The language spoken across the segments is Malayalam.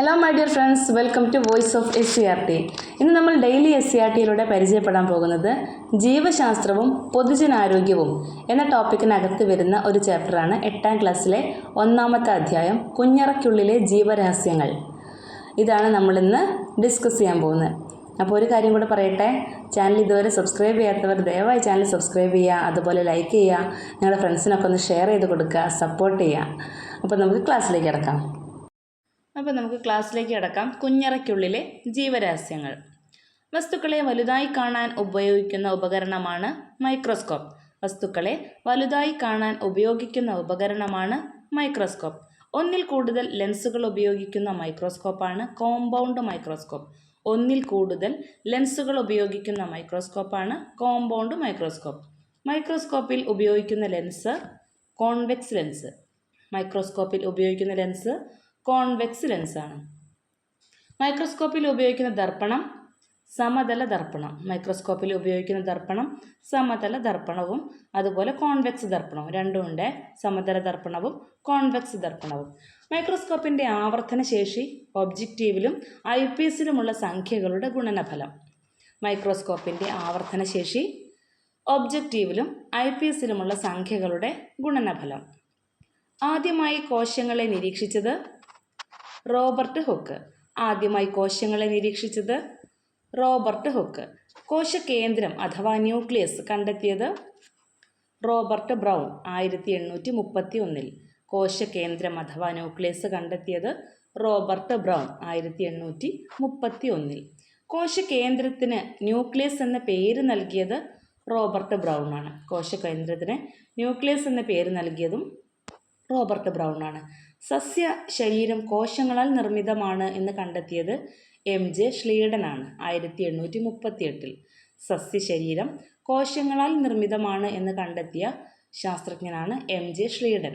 Hello my dear friends welcome to voice of S C R T ഇന്ന് നമ്മൾ ഡെയിലി എസ് സി ആർ ടിയിലൂടെ പരിചയപ്പെടാൻ പോകുന്നത് ജീവശാസ്ത്രവും പൊതുജനാരോഗ്യവും എന്ന ടോപ്പിക്കിനകത്ത് വരുന്ന ഒരു ചാപ്റ്ററാണ് എട്ടാം ക്ലാസ്സിലെ ഒന്നാമത്തെ അധ്യായം കുഞ്ഞറയ്ക്കുള്ളിലെ ജീവരഹസ്യങ്ങൾ. ഇതാണ് നമ്മളിന്ന് ഡിസ്കസ് ചെയ്യാൻ പോകുന്നത്. അപ്പോൾ ഒരു കാര്യം കൂടെ പറയട്ടെ? ചാനൽ ഇതുവരെ സബ്സ്ക്രൈബ് ചെയ്യാത്തവർ ദയവായി ചാനൽ സബ്സ്ക്രൈബ് ചെയ്യുക അതുപോലെ ലൈക്ക് ചെയ്യുക നിങ്ങളുടെ ഫ്രണ്ട്സിനൊക്കെ ഒന്ന് ഷെയർ ചെയ്ത് കൊടുക്കുക സപ്പോർട്ട് ചെയ്യുക. അപ്പോൾ നമുക്ക് ക്ലാസ്സിലേക്ക് കിടക്കാം. അപ്പോൾ നമുക്ക് ക്ലാസ്സിലേക്ക് കിടക്കാം. കുഞ്ഞറയ്ക്കുള്ളിലെ ജീവരഹസ്യങ്ങൾ. വസ്തുക്കളെ വലുതായി കാണാൻ ഉപയോഗിക്കുന്ന ഉപകരണമാണ് മൈക്രോസ്കോപ്പ്. വസ്തുക്കളെ വലുതായി കാണാൻ ഉപയോഗിക്കുന്ന ഉപകരണമാണ് മൈക്രോസ്കോപ്പ്. ഒന്നിൽ കൂടുതൽ ലെൻസുകൾ ഉപയോഗിക്കുന്ന മൈക്രോസ്കോപ്പാണ് കോമ്പൗണ്ട് മൈക്രോസ്കോപ്പ്. ഒന്നിൽ കൂടുതൽ ലെൻസുകൾ ഉപയോഗിക്കുന്ന മൈക്രോസ്കോപ്പാണ് കോമ്പൗണ്ട് മൈക്രോസ്കോപ്പ്. മൈക്രോസ്കോപ്പിൽ ഉപയോഗിക്കുന്ന ലെൻസ് കോൺവെക്സ് ലെൻസ്. മൈക്രോസ്കോപ്പിൽ ഉപയോഗിക്കുന്ന ലെൻസ് കോൺവെക്സ് ലെൻസാണ് മൈക്രോസ്കോപ്പിൽ ഉപയോഗിക്കുന്ന ദർപ്പണം സമതല ദർപ്പണം. മൈക്രോസ്കോപ്പിൽ ഉപയോഗിക്കുന്ന ദർപ്പണം സമതല ദർപ്പണവും അതുപോലെ കോൺവെക്സ് ദർപ്പണവും. രണ്ടുമുണ്ട് സമതല ദർപ്പണവും കോൺവെക്സ് ദർപ്പണവും. മൈക്രോസ്കോപ്പിന്റെ ആവർത്തന ശേഷി ഒബ്ജക്റ്റീവിലും ഐ പി എസിലുമുള്ള സംഖ്യകളുടെ ഗുണനഫലം. മൈക്രോസ്കോപ്പിന്റെ ആവർത്തന ശേഷി ഒബ്ജക്റ്റീവിലും ഐ പി എസിലുമുള്ള സംഖ്യകളുടെ ഗുണനഫലം. ആദ്യമായി കോശങ്ങളെ നിരീക്ഷിച്ചത് റോബർട്ട് ഹുക്ക്. ആദ്യമായി കോശങ്ങളെ നിരീക്ഷിച്ചത് റോബർട്ട് ഹുക്ക്. കോശകേന്ദ്രം അഥവാ ന്യൂക്ലിയസ് കണ്ടെത്തിയത് റോബർട്ട് ബ്രൗൺ ആയിരത്തി എണ്ണൂറ്റി മുപ്പത്തി ഒന്നിൽ കോശകേന്ദ്രം അഥവാ ന്യൂക്ലിയസ് കണ്ടെത്തിയത് റോബർട്ട് ബ്രൗൺ ആയിരത്തി എണ്ണൂറ്റി മുപ്പത്തി ഒന്നിൽ കോശകേന്ദ്രത്തിന് ന്യൂക്ലിയസ് എന്ന പേര് നൽകിയത് റോബർട്ട് ബ്രൗൺ ആണ് കോശകേന്ദ്രത്തിന് ന്യൂക്ലിയസ് എന്ന പേര് നൽകിയതും റോബർട്ട് ബ്രൗൺ ആണ് സസ്യ ശരീരം കോശങ്ങളാൽ നിർമ്മിതമാണ് എന്ന് കണ്ടെത്തിയത് എം ജെ ഷ്ലീഡനാണ് ആയിരത്തി എണ്ണൂറ്റി മുപ്പത്തി എട്ടിൽ സസ്യ ശരീരം കോശങ്ങളാൽ നിർമ്മിതമാണ് എന്ന് കണ്ടെത്തിയ ശാസ്ത്രജ്ഞനാണ് എം ജെ ഷ്ലീഡൻ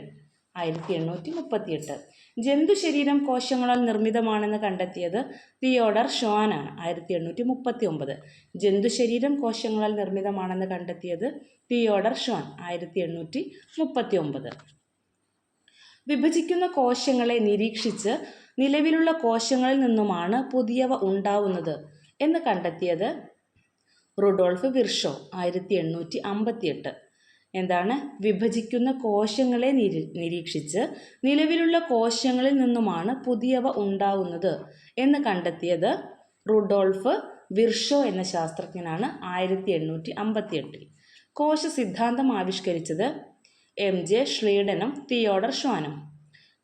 ആയിരത്തി എണ്ണൂറ്റി മുപ്പത്തിയെട്ട്. ജന്തു ശരീരം കോശങ്ങളാൽ നിർമ്മിതമാണെന്ന് കണ്ടെത്തിയത് തിയോഡർ ഷോനാണ് ആയിരത്തി എണ്ണൂറ്റി മുപ്പത്തി ഒമ്പത് ജന്തു ശരീരം കോശങ്ങളാൽ നിർമ്മിതമാണെന്ന് കണ്ടെത്തിയത് തിയോഡർ ഷോൺ ആയിരത്തി എണ്ണൂറ്റി മുപ്പത്തി ഒമ്പത് വിഭജിക്കുന്ന കോശങ്ങളെ നിരീക്ഷിച്ച് നിലവിലുള്ള കോശങ്ങളിൽ നിന്നുമാണ് പുതിയവ ഉണ്ടാവുന്നത് എന്ന് കണ്ടെത്തിയത് റുഡോൾഫ് വിർഷോ ആയിരത്തി എണ്ണൂറ്റി അമ്പത്തിയെട്ട് എന്താണ്? വിഭജിക്കുന്ന കോശങ്ങളെ നിരീ നിരീക്ഷിച്ച് നിലവിലുള്ള കോശങ്ങളിൽ നിന്നുമാണ് പുതിയവ ഉണ്ടാവുന്നത് എന്ന് കണ്ടെത്തിയത് റുഡോൾഫ് വിർഷോ എന്ന ശാസ്ത്രജ്ഞനാണ് ആയിരത്തി എണ്ണൂറ്റി അമ്പത്തിയെട്ടിൽ കോശ സിദ്ധാന്തം ആവിഷ്കരിച്ചത് എം. ജെ. ഷ്ലീഡനും തിയോഡർ ഷ്വാനും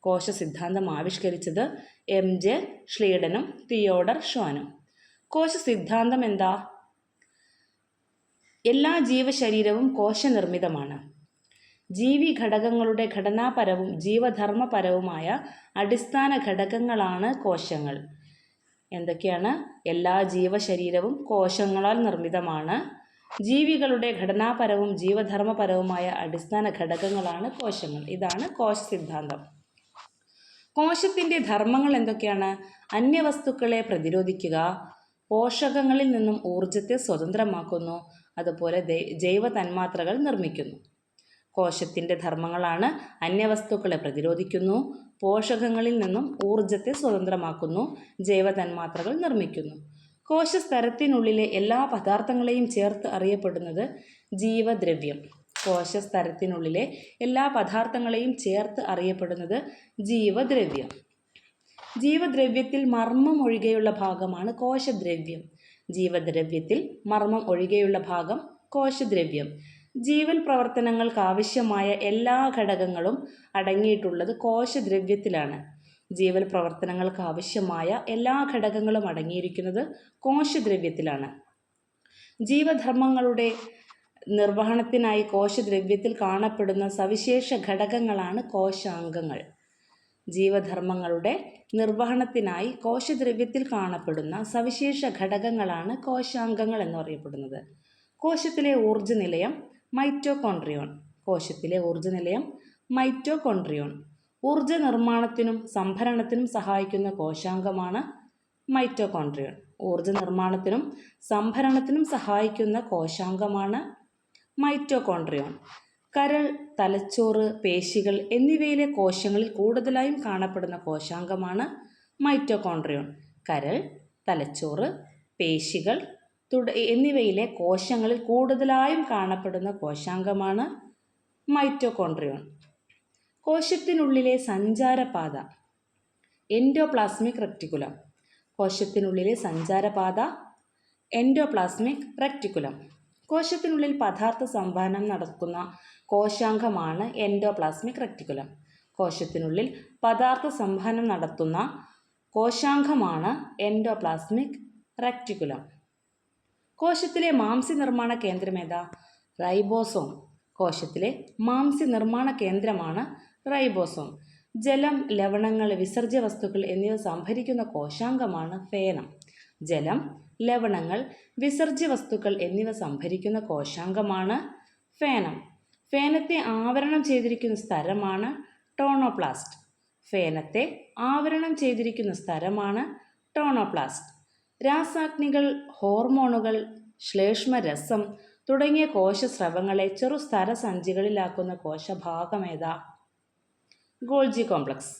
കോശ സിദ്ധാന്തം ആവിഷ്കരിച്ചത് എം. ജെ. ഷ്ലീഡനും തിയോഡർ ഷ്വാനും കോശ സിദ്ധാന്തം എന്താ? എല്ലാ ജീവശരീരവും കോശനിർമ്മിതമാണ്. ജീവി ഘടകങ്ങളുടെ ഘടനാപരവും ജീവധർമ്മപരവുമായ അടിസ്ഥാന ഘടകങ്ങളാണ് കോശങ്ങൾ. എന്തൊക്കെയാണ്? എല്ലാ ജീവശരീരവും കോശങ്ങളാൽ നിർമ്മിതമാണ്. ജീവികളുടെ ഘടനാപരവും ജീവധർമ്മപരവുമായ അടിസ്ഥാന ഘടകങ്ങളാണ് കോശങ്ങൾ. ഇതാണ് കോശ സിദ്ധാന്തം കോശത്തിന്റെ ധർമ്മങ്ങൾ എന്തൊക്കെയാണ്? അന്യവസ്തുക്കളെ പ്രതിരോധിക്കുക പോഷകങ്ങളിൽ നിന്നും ഊർജത്തെ സ്വതന്ത്രമാക്കുന്നു അതുപോലെ ജൈവ തന്മാത്രകൾ നിർമ്മിക്കുന്നു. കോശത്തിന്റെ ധർമ്മങ്ങളാണ് അന്യവസ്തുക്കളെ പ്രതിരോധിക്കുന്നു പോഷകങ്ങളിൽ നിന്നും ഊർജത്തെ സ്വതന്ത്രമാക്കുന്നു ജൈവ തന്മാത്രകൾ നിർമ്മിക്കുന്നു. കോശസ്തരത്തിനുള്ളിലെ എല്ലാ പദാർത്ഥങ്ങളെയും ചേർത്ത് അറിയപ്പെടുന്നത് ജീവദ്രവ്യം. കോശസ്തരത്തിനുള്ളിലെ എല്ലാ പദാർത്ഥങ്ങളെയും ചേർത്ത് അറിയപ്പെടുന്നത് ജീവദ്രവ്യം. ജീവദ്രവ്യത്തിൽ മർമ്മം ഒഴികെയുള്ള ഭാഗമാണ് കോശദ്രവ്യം. ജീവദ്രവ്യത്തിൽ മർമ്മം ഒഴികെയുള്ള ഭാഗം കോശദ്രവ്യം. ജീവൽ പ്രവർത്തനങ്ങൾക്ക് ആവശ്യമായ എല്ലാ ഘടകങ്ങളും അടങ്ങിയിട്ടുള്ളത് കോശദ്രവ്യത്തിലാണ്. ജീവൽ പ്രവർത്തനങ്ങൾക്ക് ആവശ്യമായ എല്ലാ ഘടകങ്ങളും അടങ്ങിയിരിക്കുന്നത് കോശദ്രവ്യത്തിലാണ്. ജീവധർമ്മങ്ങളുടെ നിർവഹണത്തിനായി കോശദ്രവ്യത്തിൽ കാണപ്പെടുന്ന സവിശേഷ ഘടകങ്ങളാണ് കോശാംഗങ്ങൾ. ജീവധർമ്മങ്ങളുടെ നിർവഹണത്തിനായി കോശദ്രവ്യത്തിൽ കാണപ്പെടുന്ന സവിശേഷ ഘടകങ്ങളാണ് കോശാംഗങ്ങൾ എന്നറിയപ്പെടുന്നത് കോശത്തിലെ ഊർജനിലയം മൈറ്റോകോൺട്രിയോൺ കോശത്തിലെ ഊർജനിലയം മൈറ്റോകോൺട്രിയോൺ ഊർജ നിർമ്മാണത്തിനും സംഭരണത്തിനും സഹായിക്കുന്ന കോശാംഗമാണ് മൈറ്റോകോൺട്രിയൺ ഊർജ നിർമ്മാണത്തിനും സംഭരണത്തിനും സഹായിക്കുന്ന കോശാംഗമാണ് മൈറ്റോകോൺട്രിയോൺ കരൾ തലച്ചോറ് പേശികൾ എന്നിവയിലെ കോശങ്ങളിൽ കൂടുതലായും കാണപ്പെടുന്ന കോശാംഗമാണ് മൈറ്റോകോൺട്രിയോൺ കരൾ തലച്ചോറ് പേശികൾ തുട എന്നിവയിലെ കോശങ്ങളിൽ കൂടുതലായും കാണപ്പെടുന്ന കോശാംഗമാണ് മൈറ്റോകോൺട്രിയോൺ കോശത്തിനുള്ളിലെ സഞ്ചാരപാത എൻഡോപ്ലാസ്മിക് റെക്ടിക്കുലം കോശത്തിനുള്ളിലെ സഞ്ചാരപാത എൻഡോപ്ലാസ്മിക് റെക്ടിക്കുലം കോശത്തിനുള്ളിൽ പദാർത്ഥ സംവഹനം നടക്കുന്ന കോശാംഗമാണ് എൻഡോപ്ലാസ്മിക് റെക്ടിക്കുലം കോശത്തിനുള്ളിൽ പദാർത്ഥ സംവഹനം നടത്തുന്ന കോശാംഗമാണ് എൻഡോപ്ലാസ്മിക് റെക്ടിക്കുലം കോശത്തിലെ മാംസ്യ നിർമ്മാണ കേന്ദ്രം ഏതാ? റൈബോസോം. കോശത്തിലെ മാംസ്യ നിർമ്മാണ കേന്ദ്രമാണ് റൈബോസോം. ജലം ലവണങ്ങൾ വിസർജ്യ വസ്തുക്കൾ എന്നിവ സംഭരിക്കുന്ന കോശാംഗമാണ് ഫേനം. ജലം ലവണങ്ങൾ വിസർജ്യ വസ്തുക്കൾ എന്നിവ സംഭരിക്കുന്ന കോശാംഗമാണ് ഫേനം. ഫേനത്തെ ആവരണം ചെയ്തിരിക്കുന്ന സ്ഥലമാണ് ടോണോപ്ലാസ്റ്റ്. ഫേനത്തെ ആവരണം ചെയ്തിരിക്കുന്ന സ്ഥലമാണ് ടോണോപ്ലാസ്റ്റ്. രാസാഗ്നികൾ ഹോർമോണുകൾ ശ്ലേഷ്മരസം തുടങ്ങിയ കോശസ്രവങ്ങളെ ചെറു സ്ഥലസഞ്ചികളിലാക്കുന്ന കോശഭാഗമേതാ ഗോൾജി കോംപ്ലക്സ്.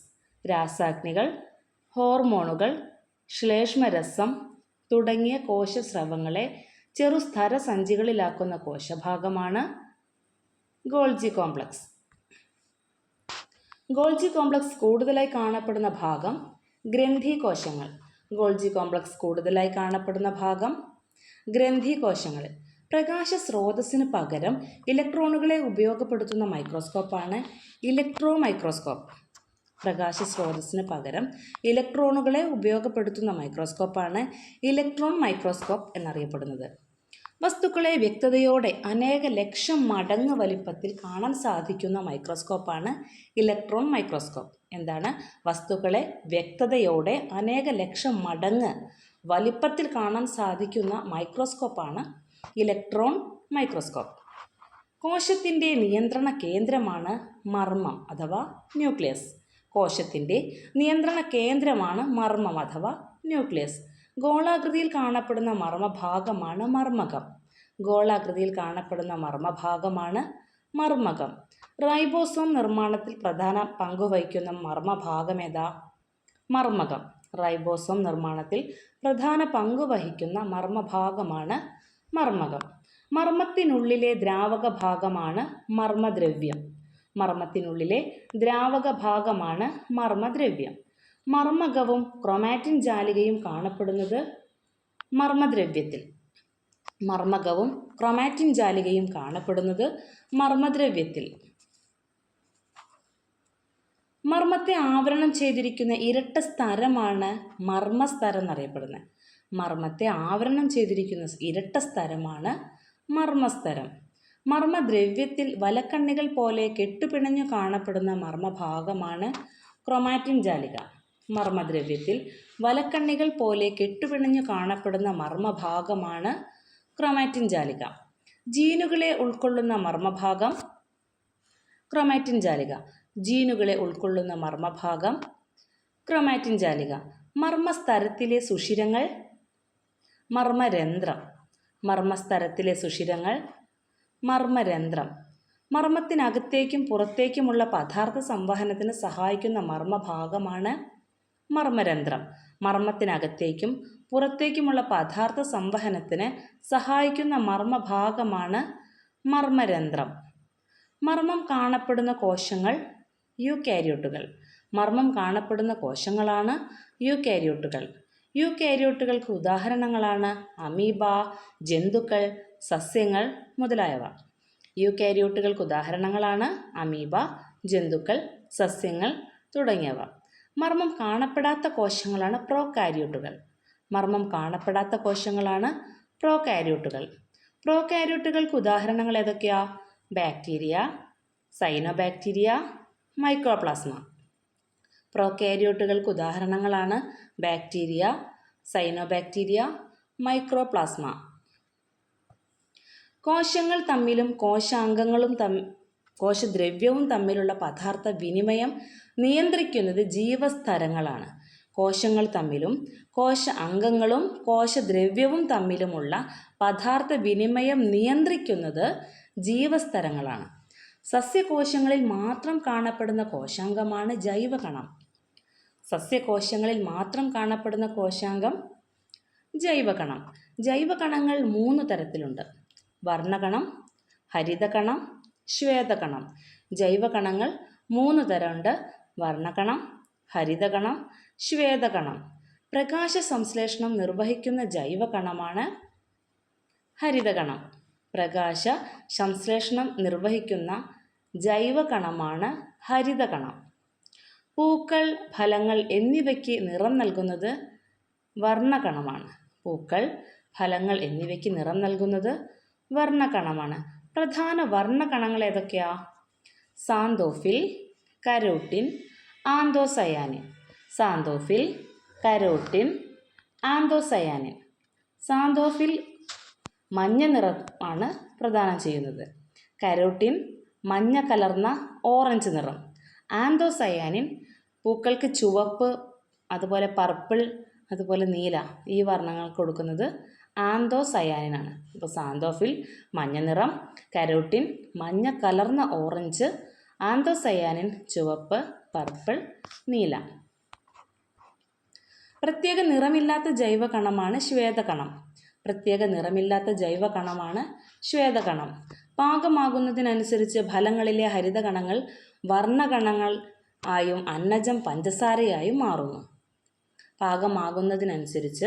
രാസാഗ്നികൾ ഹോർമോണുകൾ ശ്ലേഷ്മരസം തുടങ്ങിയ കോശസ്രവങ്ങളെ ചെറു സ്ഥലസഞ്ചികളിലാക്കുന്ന കോശഭാഗമാണ് ഗോൾജി കോംപ്ലക്സ്. ഗോൾജി കോംപ്ലക്സ് കൂടുതലായി കാണപ്പെടുന്ന ഭാഗം ഗ്രന്ഥി കോശങ്ങൾ. ഗോൾജി കോംപ്ലക്സ് കൂടുതലായി കാണപ്പെടുന്ന ഭാഗം ഗ്രന്ഥി കോശങ്ങൾ പ്രകാശ സ്രോതസ്സിന് പകരം ഇലക്ട്രോണുകളെ ഉപയോഗപ്പെടുത്തുന്ന മൈക്രോസ്കോപ്പാണ് ഇലക്ട്രോ മൈക്രോസ്കോപ്പ് പ്രകാശ സ്രോതസ്സിന് പകരം ഇലക്ട്രോണുകളെ ഉപയോഗപ്പെടുത്തുന്ന മൈക്രോസ്കോപ്പാണ് ഇലക്ട്രോൺ മൈക്രോസ്കോപ്പ് എന്നറിയപ്പെടുന്നത്. വസ്തുക്കളെ വ്യക്തതയോടെ അനേക ലക്ഷം മടങ്ങ് വലിപ്പത്തിൽ കാണാൻ സാധിക്കുന്ന മൈക്രോസ്കോപ്പാണ് ഇലക്ട്രോൺ മൈക്രോസ്കോപ്പ്. എന്താണ്? വസ്തുക്കളെ വ്യക്തതയോടെ അനേക ലക്ഷം മടങ്ങ് വലിപ്പത്തിൽ കാണാൻ സാധിക്കുന്ന മൈക്രോസ്കോപ്പാണ് ഇലക്ട്രോൺ മൈക്രോസ്കോപ്പ്. കോശത്തിന്റെ നിയന്ത്രണ കേന്ദ്രമാണ് മർമ്മം അഥവാ ന്യൂക്ലിയസ്. കോശത്തിന്റെ നിയന്ത്രണ കേന്ദ്രമാണ് മർമ്മം അഥവാ ന്യൂക്ലിയസ്. ഗോളാകൃതിയിൽ കാണപ്പെടുന്ന മർമ്മഭാഗമാണ് മർമ്മകം. ഗോളാകൃതിയിൽ കാണപ്പെടുന്ന മർമ്മഭാഗമാണ് മർമ്മകം. റൈബോസോം നിർമ്മാണത്തിൽ പ്രധാന പങ്കുവഹിക്കുന്ന മർമ്മഭാഗം ഏതാ? മർമ്മകം. റൈബോസോം നിർമ്മാണത്തിൽ പ്രധാന പങ്കുവഹിക്കുന്ന മർമ്മഭാഗമാണ് മർമ്മകം. മർമ്മത്തിനുള്ളിലെ ദ്രാവക ഭാഗമാണ് മർമ്മദ്രവ്യം. മർമ്മത്തിനുള്ളിലെ ദ്രാവക ഭാഗമാണ് മർമ്മദ്രവ്യം. മർമ്മകവും ക്രൊമാറ്റിൻ ജാലികയും കാണപ്പെടുന്നത് മർമ്മദ്രവ്യത്തിൽ. മർമ്മകവും ക്രൊമാറ്റിൻ ജാലികയും കാണപ്പെടുന്നത് മർമ്മദ്രവ്യത്തിൽ. മർമ്മത്തെ ആവരണം ചെയ്തിരിക്കുന്ന ഇരട്ട സ്തരമാണ് മർമ്മസ്തരം എന്നറിയപ്പെടുന്നത്. മർമ്മത്തെ ആവരണം ചെയ്തിരിക്കുന്ന ഇരട്ട സ്തരമാണ് മർമ്മസ്തരം മർമ്മദ്രവ്യത്തിൽ വലക്കണ്ണികൾ പോലെ കെട്ടുപിണഞ്ഞു കാണപ്പെടുന്ന മർമ്മഭാഗമാണ് ക്രൊമാറ്റിൻ ജാലിക. മർമ്മദ്രവ്യത്തിൽ വലക്കണ്ണികൾ പോലെ കെട്ടുപിണഞ്ഞു കാണപ്പെടുന്ന മർമ്മഭാഗമാണ് ക്രൊമാറ്റിൻ ജാലിക. ജീനുകളെ ഉൾക്കൊള്ളുന്ന മർമ്മഭാഗം ക്രൊമാറ്റിൻ ജാലിക. ജീനുകളെ ഉൾക്കൊള്ളുന്ന മർമ്മഭാഗം ക്രൊമാറ്റിൻ ജാലിക. മർമ്മസ്തരത്തിലെ സുഷിരങ്ങൾ മർമ്മരന്ധ്രം. മർമ്മസ്തരത്തിലെ സുഷിരങ്ങൾ മർമ്മരന്ധ്രം. മർമ്മത്തിനകത്തേക്കും പുറത്തേക്കുമുള്ള പദാർത്ഥ സംവഹനത്തിന് സഹായിക്കുന്ന മർമ്മഭാഗമാണ് മർമ്മരന്ധ്രം. മർമ്മത്തിനകത്തേക്കും പുറത്തേക്കുമുള്ള പദാർത്ഥ സംവഹനത്തിന് സഹായിക്കുന്ന മർമ്മഭാഗമാണ് മർമ്മരന്ധ്രം. മർമ്മം കാണപ്പെടുന്ന കോശങ്ങൾ യൂക്കാരിയോട്ടുകൾ. മർമ്മം കാണപ്പെടുന്ന കോശങ്ങളാണ് യൂക്കാരിയോട്ടുകൾ യൂക്കാരിയോട്ടുകൾക്ക് ഉദാഹരണങ്ങളാണ് അമീബ ജന്തുക്കൾ സസ്യങ്ങൾ മുതലായവ. യു കാരിയോട്ടുകൾക്ക് ഉദാഹരണങ്ങളാണ് അമീബ ജന്തുക്കൾ സസ്യങ്ങൾ തുടങ്ങിയവ. മർമ്മം കാണപ്പെടാത്ത കോശങ്ങളാണ് പ്രോ കാരിയോട്ടുകൾ മർമ്മം കാണപ്പെടാത്ത കോശങ്ങളാണ് പ്രോ കാരിയോട്ടുകൾ പ്രോ കാരിയോട്ടുകൾക്ക് ഉദാഹരണങ്ങൾ ഏതൊക്കെയാ? Bacteria cyanobacteria mycoplasma. പ്രോകാരിയോട്ടുകൾക്ക് ഉദാഹരണങ്ങളാണ് ബാക്ടീരിയ സൈനോബാക്ടീരിയ മൈക്രോപ്ലാസ്മ. കോശങ്ങൾ തമ്മിലും കോശാംഗങ്ങളും തമ്മിൽ കോശദ്രവ്യവും തമ്മിലുള്ള പദാർത്ഥ വിനിമയം നിയന്ത്രിക്കുന്നത് ജീവസ്തരങ്ങളാണ്. കോശങ്ങൾ തമ്മിലും കോശ അംഗങ്ങളും കോശദ്രവ്യവും തമ്മിലുമുള്ള പദാർത്ഥ വിനിമയം നിയന്ത്രിക്കുന്നത് ജീവസ്തരങ്ങളാണ്. സസ്യകോശങ്ങളിൽ മാത്രം കാണപ്പെടുന്ന കോശാംഗമാണ് ജൈവകണം. സസ്യകോശങ്ങളിൽ മാത്രം കാണപ്പെടുന്ന കോശാംഗം ജൈവകണം. ജൈവകണങ്ങൾ മൂന്ന് തരത്തിലുണ്ട്. വർണകണം ഹരിതകണം ശ്വേതകണം. ജൈവകണങ്ങൾ മൂന്ന് തരമുണ്ട്. വർണകണം ഹരിതകണം ശ്വേതകണം. പ്രകാശ സംശ്ലേഷണം നിർവഹിക്കുന്ന ജൈവകണമാണ് ഹരിതകണം. പ്രകാശ സംശ്ലേഷണം നിർവഹിക്കുന്ന ജൈവകണമാണ് ഹരിതകണം. പൂക്കൾ ഫലങ്ങൾ എന്നിവയ്ക്ക് നിറം നൽകുന്നത് വർണകണമാണ്. പൂക്കൾ ഫലങ്ങൾ എന്നിവയ്ക്ക് നിറം നൽകുന്നത് വർണകണമാണ്. പ്രധാന വർണകണങ്ങൾ ഏതൊക്കെയാ? Xanthophyll carotene anthocyanin. Xanthophyll carotene anthocyanin. Xanthophyll മഞ്ഞ നിറമാണ് പ്രദാനം ചെയ്യുന്നത്. കരോട്ടിൻ മഞ്ഞ കലർന്ന ഓറഞ്ച് നിറം. ആന്തോസയാനിൻ പൂക്കൾക്ക് ചുവപ്പ് അതുപോലെ പർപ്പിൾ അതുപോലെ നീല ഈ വർണങ്ങൾ കൊടുക്കുന്നത് ആന്തോസയാനിനാണ്. ഇപ്പോൾ സാന്തോഫിൽ മഞ്ഞ നിറം കരോട്ടിൻ മഞ്ഞ കലർന്ന ഓറഞ്ച് ആന്തോസയാനിൻ ചുവപ്പ് പർപ്പിൾ നീല. പ്രത്യേക നിറമില്ലാത്ത ജൈവ കണമാണ് ശ്വേതകണം. പ്രത്യേക നിറമില്ലാത്ത ജൈവ കണമാണ് ശ്വേതകണം. പാകമാകുന്നതിനനുസരിച്ച് ഫലങ്ങളിലെ ഹരിതകണങ്ങൾ വർണകണങ്ങൾ ആയും അന്നജം പഞ്ചസാരയായും മാറുന്നു. പാകമാകുന്നതിനനുസരിച്ച്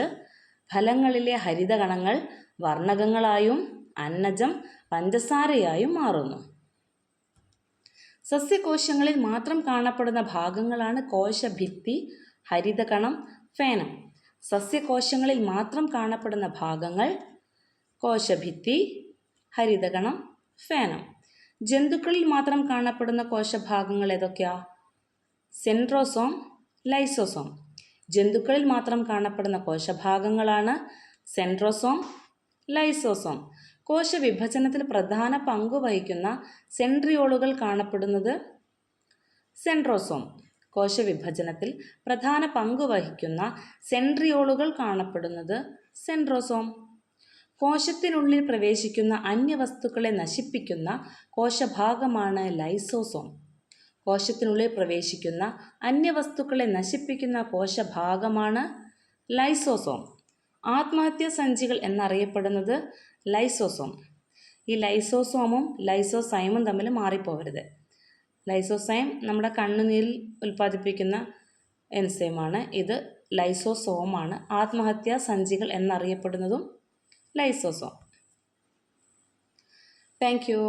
ഫലങ്ങളിലെ ഹരിതകണങ്ങൾ വർണകങ്ങളായും അന്നജം പഞ്ചസാരയായും മാറുന്നു. സസ്യകോശങ്ങളിൽ മാത്രം കാണപ്പെടുന്ന ഭാഗങ്ങളാണ് കോശഭിത്തി ഹരിതകണം ഫേനം. സസ്യകോശങ്ങളിൽ മാത്രം കാണപ്പെടുന്ന ഭാഗങ്ങൾ കോശഭിത്തി ഹരിതകണം ഫേനം. ജന്തുക്കളിൽ മാത്രം കാണപ്പെടുന്ന കോശഭാഗങ്ങൾ ഏതൊക്കെയാ? Centrosome lysosome. ജന്തുക്കളിൽ മാത്രം കാണപ്പെടുന്ന കോശഭാഗങ്ങളാണ് സെൻട്രോസോം ലൈസോസോം. കോശവിഭജനത്തിൽ പ്രധാന പങ്ക് വഹിക്കുന്ന സെൻട്രിയോളുകൾ കാണപ്പെടുന്നത് സെൻട്രോസോം. കോശവിഭജനത്തിൽ പ്രധാന പങ്ക് വഹിക്കുന്ന സെൻട്രിയോളുകൾ കാണപ്പെടുന്നത് സെൻട്രോസോം. കോശത്തിനുള്ളിൽ പ്രവേശിക്കുന്ന അന്യവസ്തുക്കളെ നശിപ്പിക്കുന്ന കോശഭാഗമാണ് ലൈസോസോം. കോശത്തിനുള്ളിൽ പ്രവേശിക്കുന്ന അന്യവസ്തുക്കളെ നശിപ്പിക്കുന്ന കോശഭാഗമാണ് ലൈസോസോം. ആത്മഹത്യാ സഞ്ചികൾ എന്നറിയപ്പെടുന്നത് ലൈസോസോം. ഈ ലൈസോസോമും ലൈസോസൈമും തമ്മിൽ മാറിപ്പോവരുത്. ലൈസോസൈം നമ്മുടെ കണ്ണുനീരിൽ ഉൽപ്പാദിപ്പിക്കുന്ന എൻസൈമാണ്. ഇത് ലൈസോസോമാണ് ആത്മഹത്യാ സഞ്ചികൾ എന്നറിയപ്പെടുന്നതും ലൈസോസോം താങ്ക് യു